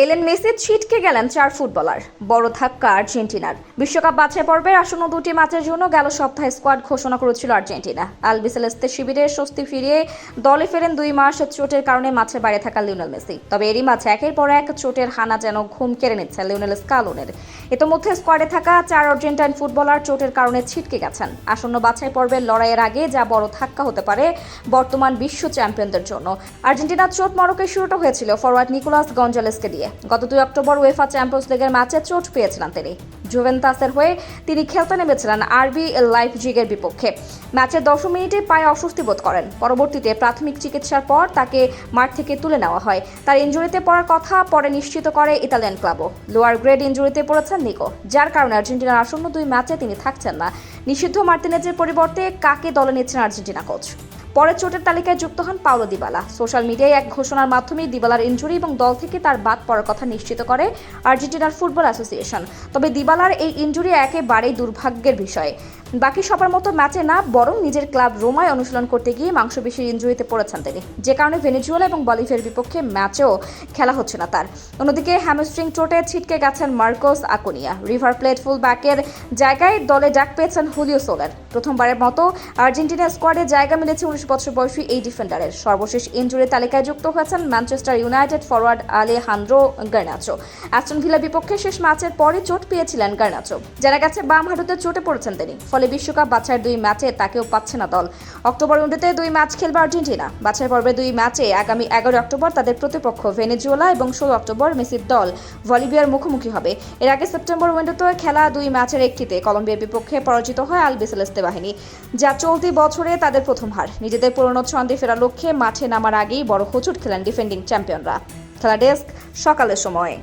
এলেন মেসি ছিটকে গেলেন চার ফুটবলার। বড় ধাক্কা আর্জেন্টিনার। বিশ্বকাপ বাছাই পর্বের আসন্ন দুটি ম্যাচের জন্য গেল সপ্তাহে স্কোয়াড ঘোষণা করেছিল আর্জেন্টিনা। আলবিসেলেস্তে শিবিরে স্বস্তি ফিরিয়ে দলে ফেরেন দুই মাস চোটের কারণে মাঠের বাইরে থাকা লিওনেল মেসি। তবে এরই মাঝে একের পর এক চোটের হানা যেন ঘুম কেড়ে নিচ্ছে লিওনেল স্কালোনের। ইতোমধ্যে স্কোয়াডে থাকা চার আর্জেন্টাইন ফুটবলার চোটের কারণে ছিটকে গেছেন। আসন্ন বাছাই পর্বের লড়াইয়ের আগে যা বড় ধাক্কা হতে পারে বর্তমান বিশ্ব চ্যাম্পিয়নদের জন্য। আর্জেন্টিনার চোট মরকে শুরুটা হয়েছিল ফরওয়ার্ড নিকোলাস গঞ্জালেসকে দিয়ে। গত দুই অক্টোবর ওয়েফা চ্যাম্পিয়ন্স লিগের ম্যাচে চোট পেয়েছিলেন তিনি। জুভেন্তাসের হয়ে তিনি খেলতে নেমেছিলেন আরবি লাইফজিগের বিপক্ষে। ম্যাচের দশ মিনিটে পায়ে অস্বস্তি বোধ করেন। পরবর্তীতে প্রাথমিক চিকিৎসার পর তাকে মাঠ থেকে তুলে নেওয়া হয়। তার ইঞ্জুরিতে পড়ার কথা পরে নিশ্চিত করে ইতালিয়ান ক্লাবও। লোয়ার গ্রেড ইঞ্জুরিতে পড়েছেন নিকো, যার কারণে আর্জেন্টিনার আসন্ন দুই ম্যাচে তিনি থাকছেন না। নিষিদ্ধ মার্টিনেজের পরিবর্তে কাকে দলে নিচ্ছেন আর্জেন্টিনা কোচ পরে চোটের তালিকায় যুক্ত হন পাওলো দিবালা। সোশ্যাল মিডিয়ায় এক ঘোষণার মাধ্যমে দিবালার ইঞ্জুরি এবং দল থেকে তার বাদ পড়ার কথা নিশ্চিত করে আর্জেন্টিনার ফুটবল অ্যাসোসিয়েশন। তবে দিবালার এই ইঞ্জুরি একেবারেই দুর্ভাগ্যের বিষয়। বাকি সবার মতো ম্যাচে না, বরং নিজের ক্লাব রোমায় অনুশীলন করতে গিয়ে মাংসপেশির ইনজুরিতে পড়েছেন তিনি। যে কারণে ভেনেজুয়েলা এবং বলিভিয়ার বিপক্ষে ম্যাচেও খেলা হচ্ছে না তার। অন্যদিকে হ্যামস্ট্রিং চোটে ছিটকে গেছেন Marcos Acuna. River Plate full ব্যাকের জায়গায় দলে ডাক পেয়েছেন হুলিও সোলার। প্রথমবারের মতো আর্জেন্টিনা স্কোয়াডে জায়গা মিলেছে উনিশ বছর বয়সী এই ডিফেন্ডারের। সর্বশেষ ইনজুরি তালিকায় যুক্ত হয়েছেন ম্যানচেস্টার ইউনাইটেড ফরওয়ার্ড আলে হান্দ্রো গার্নাচো। অ্যাস্টন ভিলা বিপক্ষে শেষ ম্যাচের পরই চোট পেয়েছিলেন গার্নাচো। জানা গেছে, বাম হাঁটুতে চোটে পড়েছেন তিনি। ফলে বিশ্বকাপ বাছাইয়ের দুই ম্যাচে তাকেও পাচ্ছে না দল। অক্টোবর উন্ডুতে দুই ম্যাচ খেলবে আর্জেন্টিনা। বাছাই পর্বে দুই ম্যাচে আগামী এগারো অক্টোবর তাদের প্রতিপক্ষ ভেনেজুয়েলা এবং ষোলো অক্টোবর মেসির দল ভলিভিয়ার মুখোমুখি হবে। এর আগে সেপ্টেম্বর উইন্ডোতে খেলা দুই ম্যাচের একটিতে কলম্বিয়ার বিপক্ষে পরাজিত হয় আলবিসেলেস্তে বাহিনী, যা চলতি বছরে তাদের প্রথম হার। নিজেদের পুরনো ছন্দে ফেরার লক্ষ্যে মাঠে নামার আগেই বড় হোঁচট খেলেন ডিফেন্ডিং চ্যাম্পিয়নরা। খেলা ডেস্ক সকালের সময়।